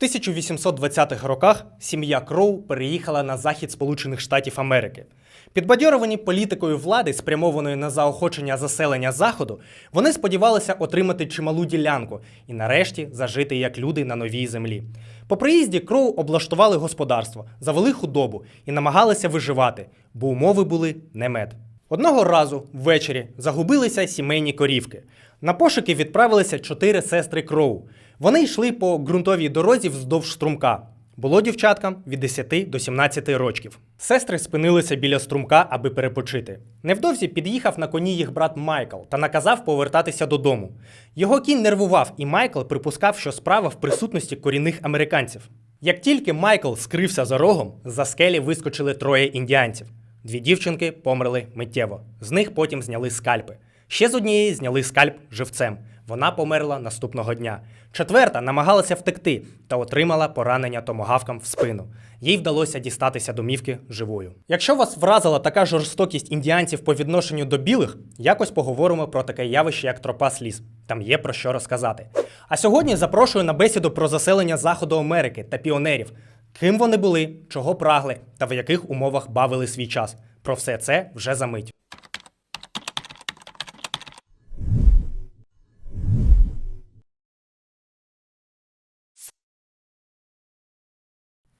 В 1820-х роках сім'я Кроу переїхала на захід Сполучених Штатів Америки. Підбадьоровані політикою влади, спрямованою на заохочення заселення заходу, вони сподівалися отримати чималу ділянку і нарешті зажити як люди на новій землі. По приїзді Кроу облаштували господарство, завели худобу і намагалися виживати, бо умови були не мед. Одного разу ввечері загубилися сімейні корівки. На пошуки відправилися чотири сестри Кроу. Вони йшли по ґрунтовій дорозі вздовж струмка. Було дівчаткам від 10 до 17 років. Сестри спинилися біля струмка, аби перепочити. Невдовзі під'їхав на коні їх брат Майкл та наказав повертатися додому. Його кінь нервував, і Майкл припускав, що справа в присутності корінних американців. Як тільки Майкл скрився за рогом, за скелі вискочили троє індіанців. Дві дівчинки померли миттєво. З них потім зняли скальпи. Ще з однієї зняли скальп живцем. Вона померла наступного дня. Четверта намагалася втекти та отримала поранення томогавком в спину. Їй вдалося дістатися домівки живою. Якщо вас вразила така жорстокість індіанців по відношенню до білих, якось поговоримо про таке явище, як тропа сліз. Там є про що розказати. А сьогодні запрошую на бесіду про заселення Заходу Америки та піонерів. Ким вони були, чого прагли та в яких умовах бавили свій час. Про все це вже за мить.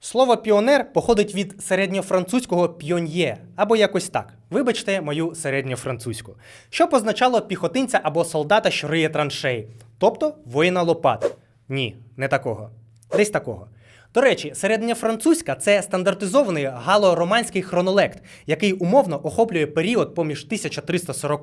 Слово піонер походить від середньофранцузького піон'є або якось так. Вибачте мою середньофранцузьку, що позначало піхотинця або солдата, що риє траншеї, тобто воїна лопат. Ні, не такого. Десь такого. До речі, середньофранцузька це стандартизований галороманський хронолект, який умовно охоплює період поміж 1340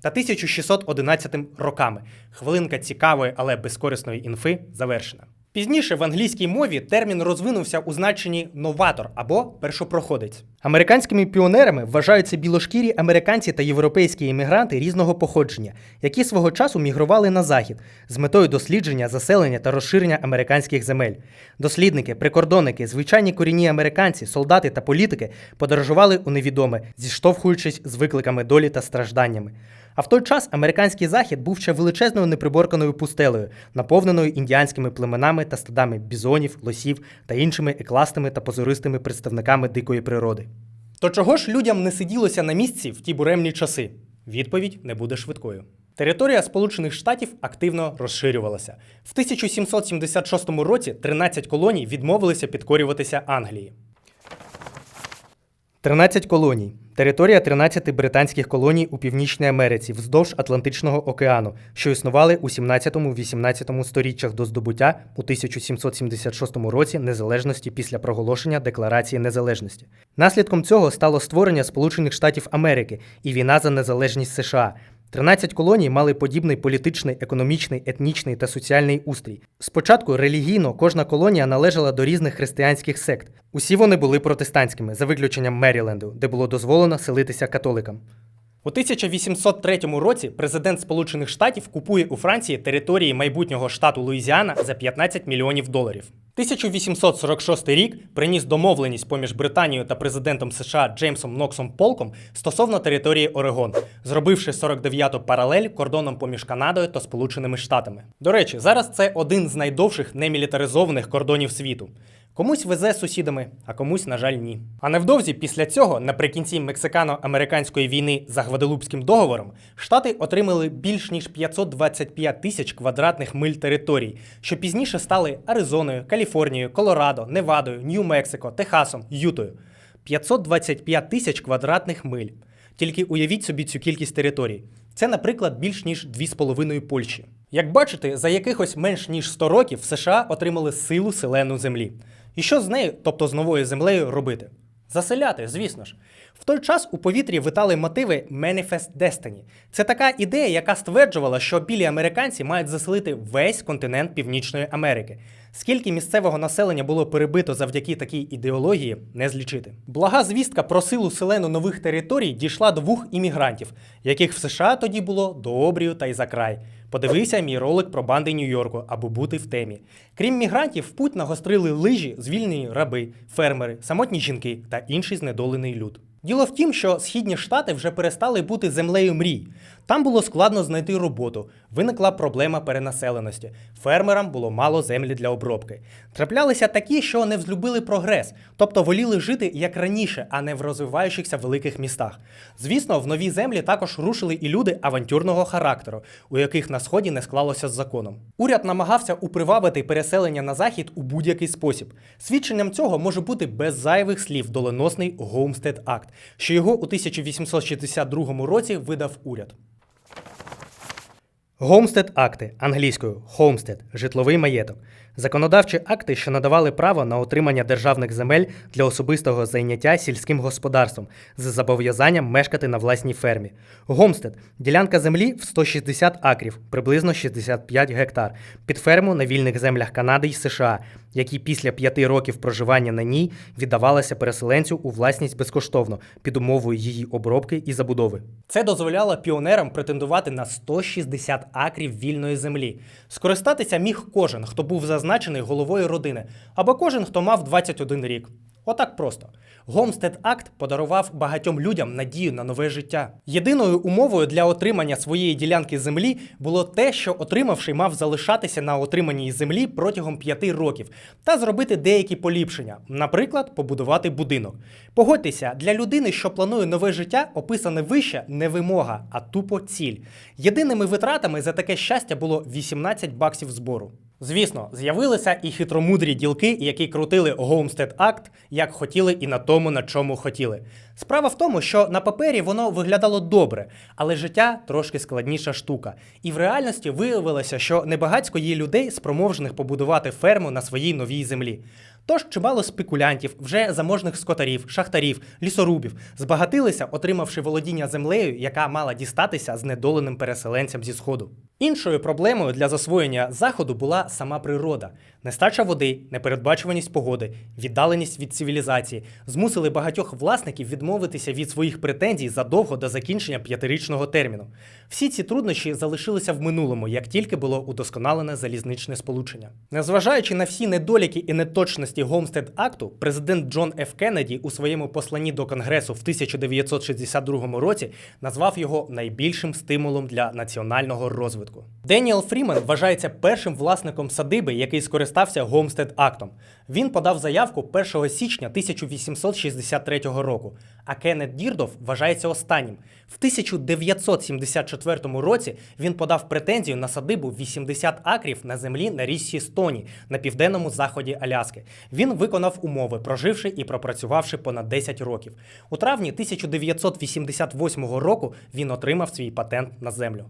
та 1611 роками. Хвилинка цікавої, але безкорисної інфи завершена. Пізніше в англійській мові термін розвинувся у значенні новатор або першопроходець. Американськими піонерами вважаються білошкірі американці та європейські іммігранти різного походження, які свого часу мігрували на захід з метою дослідження, заселення та розширення американських земель. Дослідники, прикордонники, звичайні корінні американці, солдати та політики подорожували у невідоме, зіштовхуючись з викликами долі та стражданнями. А в той час американський захід був ще величезною неприборканою пустелею, наповненою індіанськими племенами та стадами бізонів, лосів та іншими екластими та позористими представниками дикої природи. То чого ж людям не сиділося на місці в ті буремні часи? Відповідь не буде швидкою. Територія Сполучених Штатів активно розширювалася. В 1776 році 13 колоній відмовилися підкорюватися Англії. 13 колоній. Територія 13 британських колоній у Північній Америці вздовж Атлантичного океану, що існували у 17-18 сторіччях до здобуття у 1776 році незалежності після проголошення Декларації незалежності. Наслідком цього стало створення Сполучених Штатів Америки і війна за незалежність США. 13 колоній мали подібний політичний, економічний, етнічний та соціальний устрій. Спочатку релігійно кожна колонія належала до різних християнських сект. Усі вони були протестантськими, за виключенням Меріленду, де було дозволено селитися католикам. У 1803 році президент Сполучених Штатів купує у Франції території майбутнього штату Луїзіана за 15 мільйонів доларів. 1846 рік приніс домовленість поміж Британією та президентом США Джеймсом Ноксом Полком стосовно території Орегон, зробивши 49-ту паралель кордоном поміж Канадою та Сполученими Штатами. До речі, зараз це один з найдовших немілітаризованих кордонів світу. Комусь везе сусідами, а комусь, на жаль, ні. А невдовзі після цього, наприкінці мексикано-американської війни за Гваделупським договором, штати отримали більш ніж 525 тисяч квадратних миль територій, що пізніше стали Аризоною, Каліфорнією, Колорадо, Невадою, Нью-Мексико, Техасом, Ютою. 525 тисяч квадратних миль. Тільки уявіть собі цю кількість територій. Це, наприклад, більш ніж 2,5 Польщі. Як бачите, за якихось менш ніж 100 років США отримали силу селену землі. І що з нею, тобто з новою землею, робити? Заселяти, звісно ж. В той час у повітрі витали мотиви Manifest Destiny. Це така ідея, яка стверджувала, що білі американці мають заселити весь континент Північної Америки. Скільки місцевого населення було перебито завдяки такій ідеології, не злічити. Блага звістка про силу селену нових територій дійшла двох іммігрантів, яких в США тоді було до обрію та й за край. Подивися мій ролик про банди Нью-Йорку, аби бути в темі. Крім мігрантів, в путь нагострили лижі, звільнені раби, фермери, самотні жінки та інший знедолений люд. Діло в тім, що східні штати вже перестали бути землею мрій. Там було складно знайти роботу, виникла проблема перенаселеності. Фермерам було мало землі для обробки. Траплялися такі, що не взлюбили прогрес, тобто воліли жити як раніше, а не в розвиваючихся великих містах. Звісно, в нові землі також рушили і люди авантюрного характеру, у яких на сході не склалося з законом. Уряд намагався упривабити переселення на захід у будь-який спосіб. Свідченням цього може бути без зайвих слів доленосний Гоумстед Акт, що його у 1862 році видав уряд. Гомстед акти англійською Homestead – житловий маєток. Законодавчі акти, що надавали право на отримання державних земель для особистого зайняття сільським господарством з зобов'язанням мешкати на власній фермі. Гомстед ділянка землі в 160 акрів, приблизно 65 гектар, під ферму на вільних землях Канади й США, які після п'яти років проживання на ній віддавалися переселенцю у власність безкоштовно під умовою її обробки і забудови. Це дозволяло піонерам претендувати на 160 акрів вільної землі. Скористатися міг кожен, хто був зазначений головою родини, або кожен, хто мав 21 рік. Отак просто. Гомстед Акт подарував багатьом людям надію на нове життя. Єдиною умовою для отримання своєї ділянки землі було те, що отримавший мав залишатися на отриманій землі протягом п'яти років та зробити деякі поліпшення, наприклад, побудувати будинок. Погодьтеся, для людини, що планує нове життя, описане вище не вимога, а тупо ціль. Єдиними витратами за таке щастя було 18 баксів збору. Звісно, з'явилися і хитромудрі ділки, які крутили Гоумстед Акт як хотіли і на тому, на чому хотіли. Справа в тому, що на папері воно виглядало добре, але життя трошки складніша штука. І в реальності виявилося, що небагацько є людей, спроможних побудувати ферму на своїй новій землі. Тож чимало спекулянтів, вже заможних скотарів, шахтарів, лісорубів збагатилися, отримавши володіння землею, яка мала дістатися знедоленим переселенцям зі сходу. Іншою проблемою для засвоєння заходу була сама природа. Нестача води, непередбачуваність погоди, віддаленість від цивілізації змусили багатьох власників відмовитися від своїх претензій задовго до закінчення п'ятирічного терміну. Всі ці труднощі залишилися в минулому, як тільки було удосконалене залізничне сполучення. Незважаючи на всі недоліки і неточності Гомстед Акту, президент Джон Ф. Кеннеді у своєму посланні до Конгресу в 1962 році назвав його найбільшим стимулом для національного розвитку. Деніел Фрімен вважається першим власником садиби, який скористався Гомстед Актом. Він подав заявку 1 січня 1863 року, а Кеннет Дірдов вважається останнім. В 1974 році він подав претензію на садибу 80 акрів на землі на річці Стоні на південному заході Аляски. Він виконав умови, проживши і пропрацювавши понад 10 років. У травні 1988 року він отримав свій патент на землю.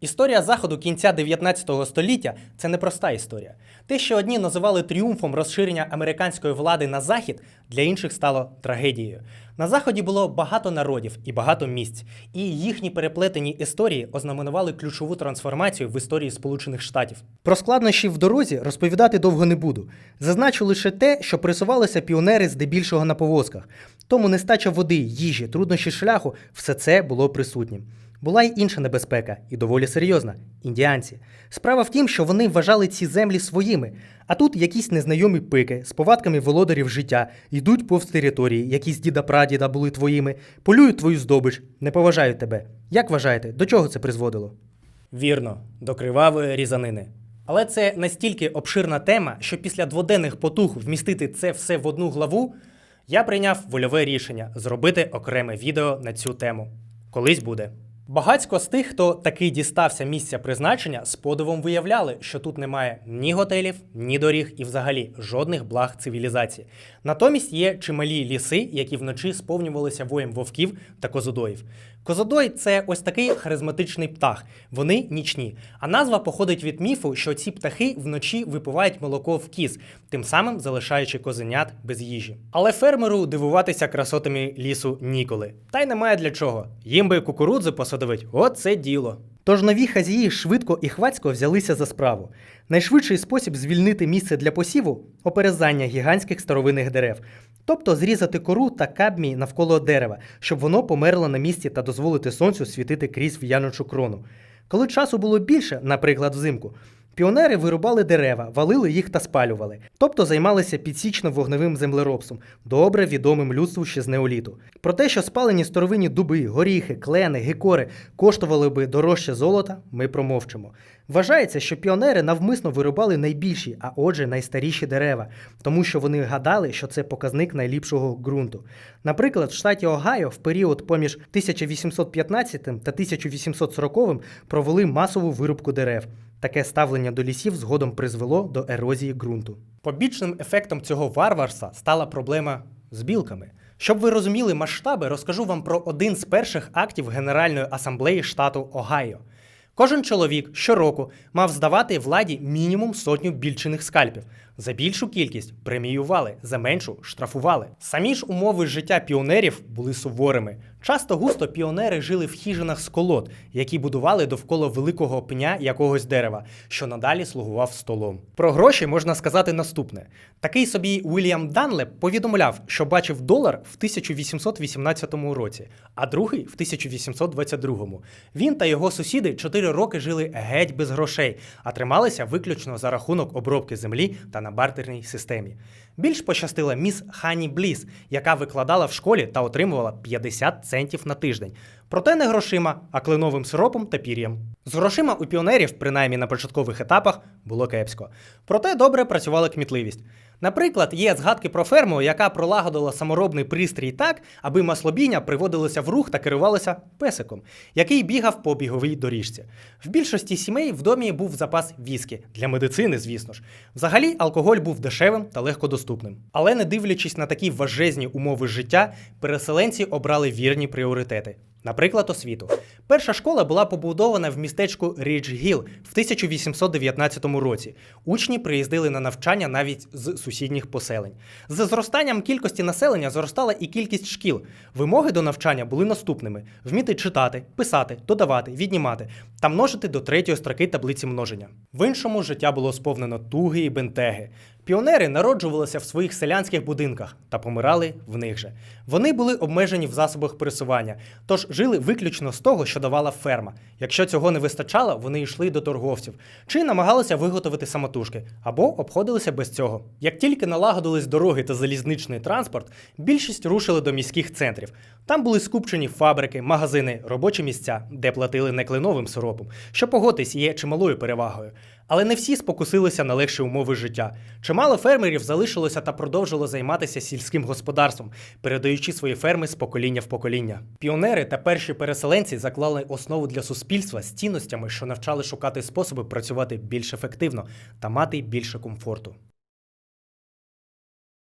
Історія заходу кінця 19 століття це непроста історія. Те, що одні називали тріумфом розширення американської влади на захід, для інших стало трагедією. На заході було багато народів і багато місць, і їхні переплетені історії ознаменували ключову трансформацію в історії Сполучених Штатів. Про складнощі в дорозі розповідати довго не буду. Зазначу лише те, що присувалися піонери здебільшого на повозках. Тому нестача води, їжі, труднощі шляху все це було присутнім. Була й інша небезпека, і доволі серйозна індіанці. Справа в тім, що вони вважали ці землі своїми, а тут якісь незнайомі пики з повадками володарів життя йдуть повз території, які з діда прадіда були твоїми, полюють твою здобич, не поважають тебе. Як вважаєте, до чого це призводило? Вірно, до кривавої різанини. Але це настільки обширна тема, що після дводенних потуг вмістити це все в одну главу, я прийняв вольове рішення зробити окреме відео на цю тему. Колись буде. Багацько з тих, хто таки дістався місця призначення, з подивом виявляли, що тут немає ні готелів, ні доріг і взагалі жодних благ цивілізації. Натомість є чималі ліси, які вночі сповнювалися воєм вовків та козудоїв. Козодой це ось такий харизматичний птах. Вони нічні. А назва походить від міфу, що ці птахи вночі випивають молоко в кіз, тим самим залишаючи козенят без їжі. Але фермеру дивуватися красотами лісу ніколи. Та й немає для чого. Їм би кукурудзи посадовить, от це діло. Тож нові хазії швидко і хвацько взялися за справу. Найшвидший спосіб звільнити місце для посіву оперезання гігантських старовинних дерев, тобто зрізати кору та кадмій навколо дерева, щоб воно померло на місці та дозволити сонцю світити крізь в'яночу крону. Коли часу було більше, наприклад, взимку, Піонери вирубали дерева, валили їх та спалювали, тобто займалися підсічно-вогневим землеробством, добре відомим людству ще з неоліту. Про те, що спалені старовинні дуби, горіхи, клени, гікори коштували би дорожче золота, ми промовчимо. Вважається, що піонери навмисно вирубали найбільші, а отже, найстаріші дерева, тому що вони гадали, що це показник найліпшого ґрунту. Наприклад, в штаті Огайо в період поміж 1815 та 1840 провели масову вирубку дерев. Таке ставлення до лісів згодом призвело до ерозії ґрунту. Побічним ефектом цього варварства стала проблема з білками. Щоб ви розуміли масштаби, розкажу вам про один з перших актів Генеральної асамблеї штату Огайо. Кожен чоловік щороку мав здавати владі мінімум сотню більчених скальпів. За більшу кількість преміювали, за меншу штрафували. Самі ж умови життя піонерів були суворими. Часто густо піонери жили в хижинах з колод, які будували довкола великого пня якогось дерева, що надалі слугував столом. Про гроші можна сказати наступне: такий собі Уільям Данлеп повідомляв, що бачив долар в 1818 році, а другий в 1822. Він та його сусіди 4 роки жили геть без грошей, а трималися виключно за рахунок обробки землі та на бартерній системі. Більш пощастила міс Хані Бліс, яка викладала в школі та отримувала 50 центів на тиждень. Проте не грошима, а кленовим сиропом та пір'ям. З грошима у піонерів, принаймні на початкових етапах, було кепсько. Проте добре працювала кмітливість. Наприклад, є згадки про ферму, яка пролагодила саморобний пристрій так, аби маслобіння приводилося в рух та керувалося песиком, який бігав по біговій доріжці. В більшості сімей в домі був запас віскі для медицини, звісно ж. Взагалі, алкоголь був дешевим та легкодоступним. Але не дивлячись на такі важезні умови життя, переселенці обрали вірні пріоритети. Наприклад, освіту. Перша школа була побудована в містечку Рідж Гіл в 1819 році. Учні приїздили на навчання навіть з сусідніх поселень. З зростанням кількості населення зростала і кількість шкіл. Вимоги до навчання були наступними: вміти читати, писати, додавати, віднімати та множити до третьої строки таблиці множення. В іншому життя було сповнено туги і бентеги. Піонери народжувалися в своїх селянських будинках та помирали в них же. Вони були обмежені в засобах пересування, тож жили виключно з того, що давала ферма. Якщо цього не вистачало, вони йшли до торговців чи намагалися виготовити самотужки або обходилися без цього. Як тільки налагодились дороги та залізничний транспорт, більшість рушили до міських центрів. Там були скупчені фабрики, магазини, робочі місця, де платили не кленовим сиропом, що погодьтесь є чималою перевагою. Але не всі спокусилися на легші умови життя. Чимало фермерів залишилося та продовжило займатися сільським господарством, передаючи свої ферми з покоління в покоління. Піонери та перші переселенці заклали основу для суспільства з цінностями, що навчали шукати способи працювати більш ефективно та мати більше комфорту.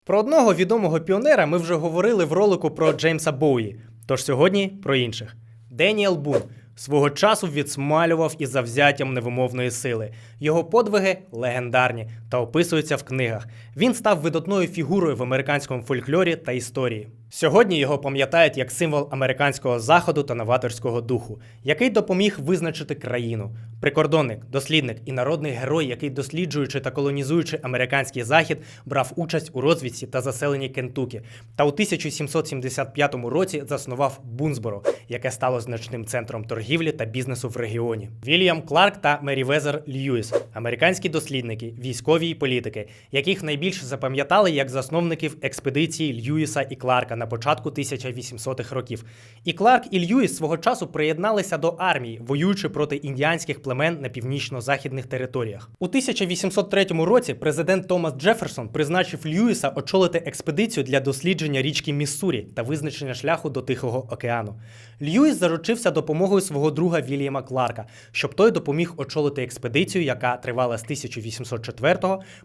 Про одного відомого піонера ми вже говорили в ролику про Джеймса Боуї. Тож сьогодні про інших. Деніел Бун свого часу відсмалював із завзяттям невимовної сили. Його подвиги легендарні та описуються в книгах. Він став видатною фігурою в американському фольклорі та історії. Сьогодні його пам'ятають як символ американського заходу та новаторського духу, який допоміг визначити країну. Прикордонник, дослідник і народний герой, який, досліджуючи та колонізуючи американський захід, брав участь у розвідці та заселенні Кентукі. Та у 1775 році заснував Бунсборо, яке стало значним центром торгівлі та бізнесу в регіоні. Вільям Кларк та Мерівезер Льюіс американські дослідники, військові і політики, яких найбільше запам'ятали як засновників експедиції Льюіса і Кларка на початку 1800-х років. І Кларк і Льюіс свого часу приєдналися до армії, воюючи проти індіанських племен на північно-західних територіях. У 1803 році президент Томас Джеферсон призначив Льюіса очолити експедицію для дослідження річки Міссурі та визначення шляху до Тихого океану. Льюіс заручився допомогою свого друга Вільяма Кларка, щоб той допоміг очолити експедицію, яка тривала з 1804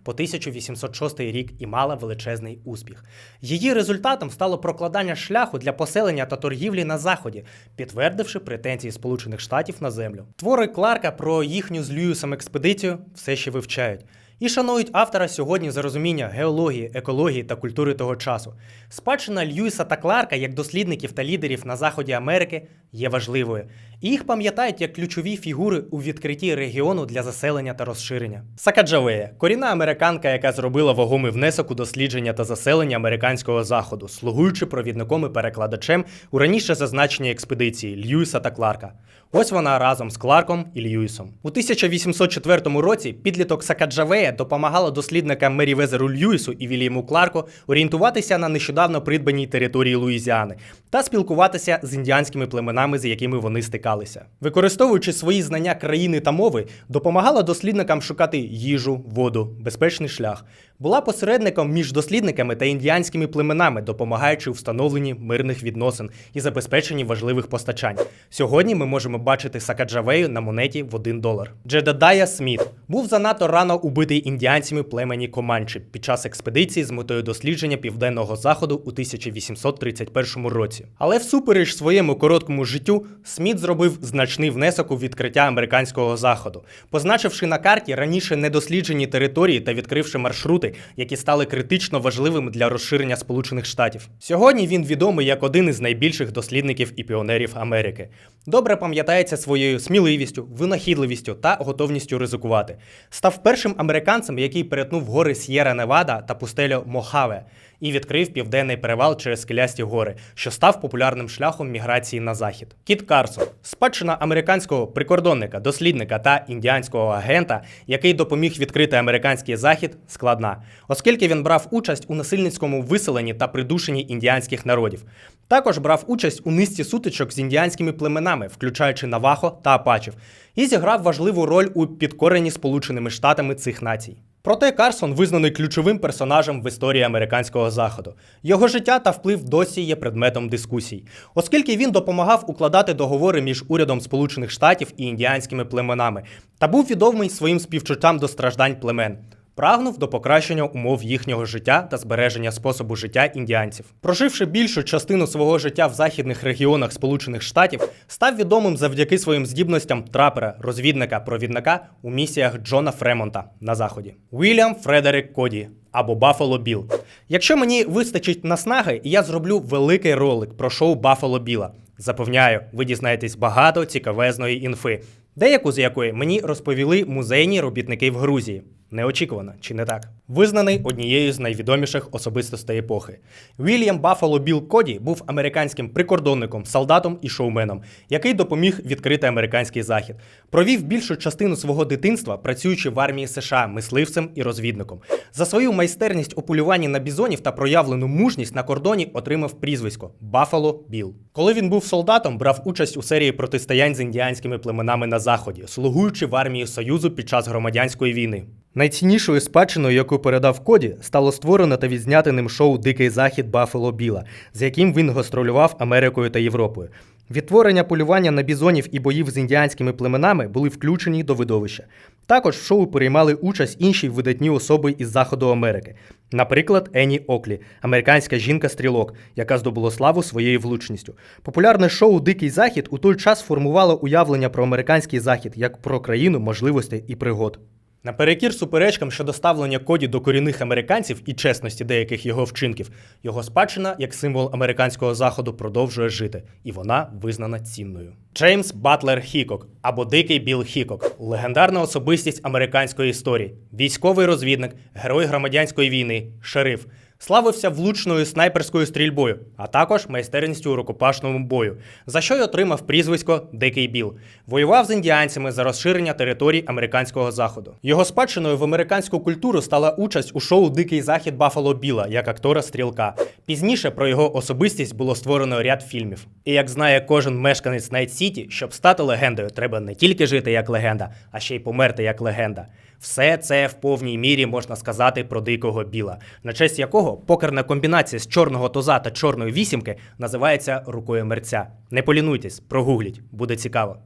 по 1806 рік і мала величезний успіх. Її результатом стало прокладання шляху для поселення та торгівлі на заході, підтвердивши претензії Сполучених Штатів на землю. Твори Кларка про їхню з Льюісом експедицію все ще вивчають. І шанують автора сьогодні за розуміння геології, екології та культури того часу. Спадщина Льюіса та Кларка як дослідників та лідерів на заході Америки є важливою. Їх пам'ятають як ключові фігури у відкритті регіону для заселення та розширення. Сакаджавея корінна американка, яка зробила вагомий внесок у дослідження та заселення американського заходу, слугуючи провідником і перекладачем у раніше зазначеній експедиції Льюіса та Кларка. Ось вона разом з Кларком і Льюісом. У 1804 році підліток Сакаджавея допомагала дослідникам Мері Везеру Льюісу і Вільяму Кларку орієнтуватися на нещодавно придбаній території Луїзіани та спілкуватися з індіанськими племенами, з якими вони стикалися. Використовуючи свої знання країни та мови, допомагала дослідникам шукати їжу, воду, безпечний шлях. Була посередником між дослідниками та індіанськими племенами, допомагаючи у встановленні мирних відносин і забезпеченні важливих постачань. Сьогодні ми можемо бачити Сакаджавею на монеті в 1 долар. Джедадая Сміт був занадто рано убитий індіанцями племені Команчі під час експедиції з метою дослідження південного заходу у 1831 році. Але всупереч своєму короткому життю, Сміт зробив значний внесок у відкриття американського заходу, позначивши на карті раніше недосліджені території та відкривши маршрути, які стали критично важливими для розширення Сполучених Штатів. Сьогодні він відомий як один із найбільших дослідників і піонерів Америки. Добре пам'ятається своєю сміливістю, винахідливістю та готовністю ризикувати. Став першим американцем, який перетнув гори С'єра Невада та пустелю Мохаве і відкрив південний перевал через скелясті гори, що став популярним шляхом міграції на захід. Кіт Карсон, спадщина американського прикордонника, дослідника та індіанського агента, який допоміг відкрити американський захід, складна, оскільки він брав участь у насильницькому виселенні та придушенні індіанських народів. Також брав участь у низці сутичок з індіанськими племенами, включаючи Навахо та Апачів, і зіграв важливу роль у підкоренні Сполученими Штатами цих націй. Проте Карсон визнаний ключовим персонажем в історії американського заходу. Його життя та вплив досі є предметом дискусій, оскільки він допомагав укладати договори між урядом Сполучених Штатів і індіанськими племенами та був відомий своїм співчуттям до страждань племен. Прагнув до покращення умов їхнього життя та збереження способу життя індіанців. Проживши більшу частину свого життя в західних регіонах Сполучених Штатів, став відомим завдяки своїм здібностям трапера, розвідника, провідника у місіях Джона Фремонта на заході. Уільям Фредерик Коді або Баффало Біл. Якщо мені вистачить наснаги, я зроблю великий ролик про шоу Баффало Біла. Запевняю, ви дізнаєтесь багато цікавезної інфи, деяку з якої мені розповіли музейні робітники в Грузії. Неочікувано, чи не так? Визнаний однією з найвідоміших особистостей епохи. Вільям Баффало Білл Коді був американським прикордонником, солдатом і шоуменом, який допоміг відкрити американський захід. Провів більшу частину свого дитинства, працюючи в армії США мисливцем і розвідником. За свою майстерність у полюванні на бізонів та проявлену мужність на кордоні отримав прізвисько Баффало Білл. Коли він був солдатом, брав участь у серії протистоянь з індіанськими племенами на заході, слугуючи в армії Союзу під час громадянської війни. Найціннішою спадщиною, яку передав Коді, стало створено та відзняти ним шоу Дикий захід Баффало Біла, з яким він гастролював Америкою та Європою. Відтворення полювання на бізонів і боїв з індіанськими племенами були включені до видовища. Також в шоу приймали участь інші видатні особи із Заходу Америки. Наприклад, Ені Оклі, американська жінка-стрілок, яка здобула славу своєю влучністю. Популярне шоу Дикий Захід у той час формувало уявлення про американський захід як про країну можливостей і пригод. Наперекір суперечкам щодо ставлення коді до корінних американців і чесності деяких його вчинків, його спадщина як символ американського заходу продовжує жити, і вона визнана цінною. Джеймс Батлер Хікок або Дикий Біл Хікок легендарна особистість американської історії, військовий розвідник, герой громадянської війни, шериф. Славився влучною снайперською стрільбою, а також майстерністю у рукопашному бою, за що й отримав прізвисько Дикий Біл. Воював з індіанцями за розширення територій американського заходу. Його спадщиною в американську культуру стала участь у шоу Дикий Захід Баффало Біла як актора стрілка. Пізніше про його особистість було створено ряд фільмів. І як знає кожен мешканець Найт Сіті, щоб стати легендою, треба не тільки жити як легенда, а ще й померти як легенда. Все це в повній мірі можна сказати про дикого біла, на честь якого покерна комбінація з чорного туза та чорної вісімки називається рукою мерця. Не полінуйтесь, прогугліть, буде цікаво.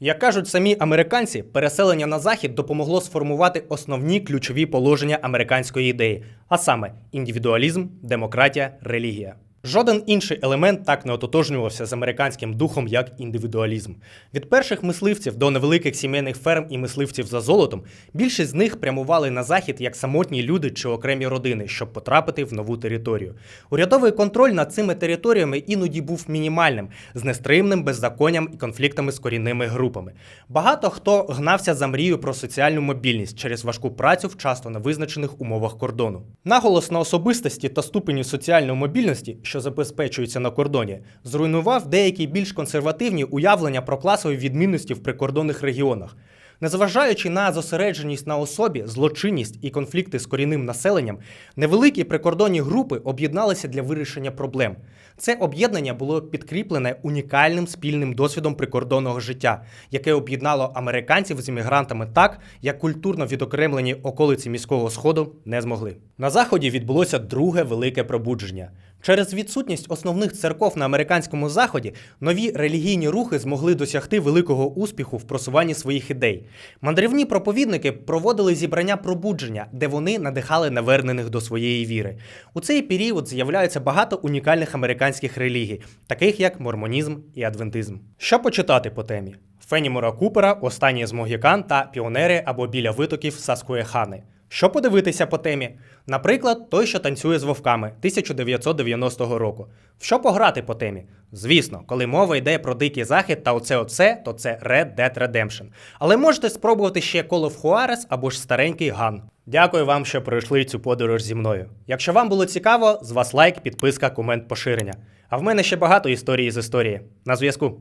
Як кажуть самі американці, переселення на захід допомогло сформувати основні ключові положення американської ідеї, а саме індивідуалізм, демократія, релігія. Жоден інший елемент так не ототожнювався з американським духом, як індивідуалізм. Від перших мисливців до невеликих сімейних ферм і мисливців за золотом, більшість з них прямували на захід як самотні люди чи окремі родини, щоб потрапити в нову територію. Урядовий контроль над цими територіями іноді був мінімальним, з нестримним беззаконням і конфліктами з корінними групами. Багато хто гнався за мрію про соціальну мобільність через важку працю в часто невизначених умовах кордону. Наголос на особистості та ступені соціальної мобільності, що забезпечуються на кордоні, зруйнував деякі більш консервативні уявлення про класові відмінності в прикордонних регіонах. Незважаючи на зосередженість на особі, злочинність і конфлікти з корінним населенням, невеликі прикордонні групи об'єдналися для вирішення проблем. Це об'єднання було підкріплене унікальним спільним досвідом прикордонного життя, яке об'єднало американців з іммігрантами так, як культурно відокремлені околиці міського сходу не змогли. На заході відбулося друге велике пробудження. Через відсутність основних церков на американському заході нові релігійні рухи змогли досягти великого успіху в просуванні своїх ідей. Мандрівні проповідники проводили зібрання пробудження, де вони надихали навернених до своєї віри. У цей період з'являється багато унікальних американських релігій, таких як мормонізм і адвентизм. Що почитати по темі? Фенімора Купера, Останній з Могікан та Піонери або біля витоків Саскуєхани. Що подивитися по темі? Наприклад, той, що танцює з вовками 1990 року. В що пограти по темі? Звісно, коли мова йде про дикий захід та оце оце, то це Red Dead Redemption. Але можете спробувати ще Call of Juarez або ж старенький Ган. Дякую вам, що пройшли цю подорож зі мною. Якщо вам було цікаво, з вас лайк, підписка, комент, поширення. А в мене ще багато історії з історії. На зв'язку.